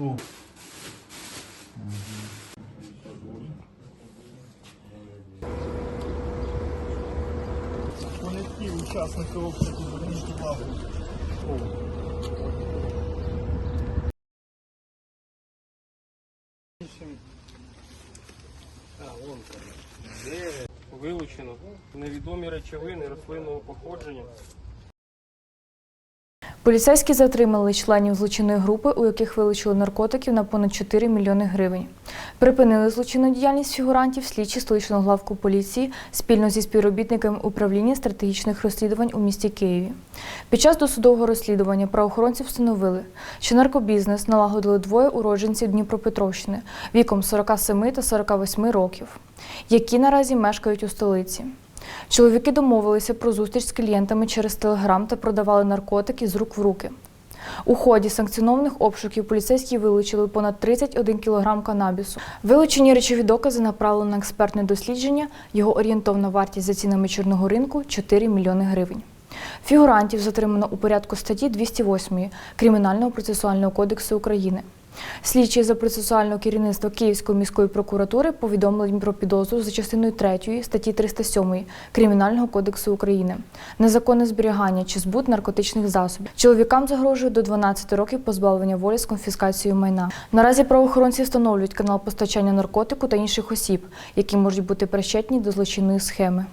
О. Поняті учасники обшуку зверніть увагу. Вилучено невідомі речовини рослинного походження. Поліцейські затримали членів злочинної групи, у яких вилучили наркотиків на понад 4 мільйони гривень. Припинили злочинну діяльність фігурантів слідчі столичного главку поліції спільно зі співробітниками управління стратегічних розслідувань у місті Києві. Під час досудового розслідування правоохоронці встановили, що наркобізнес налагодили двоє уродженців Дніпропетровщини віком 47 та 48 років, які наразі мешкають у столиці. Чоловіки домовилися про зустріч з клієнтами через телеграм та продавали наркотики з рук в руки. У ході санкціонованих обшуків поліцейські вилучили понад 31 кг канабісу. Вилучені речові докази направлено на експертне дослідження. Його орієнтовна вартість за цінами чорного ринку 4 мільйони гривень. Фігурантів затримано у порядку статті 208 Кримінального процесуального кодексу України. Слідчі за процесуального керівництва Київської міської прокуратури повідомили про підозру за частиною 3 статті 307 Кримінального кодексу України незаконне зберігання чи збут наркотичних засобів. Чоловікам загрожує до 12 років позбавлення волі з конфіскацією майна. Наразі правоохоронці встановлюють канал постачання наркотику та інших осіб, які можуть бути причетні до злочинної схеми.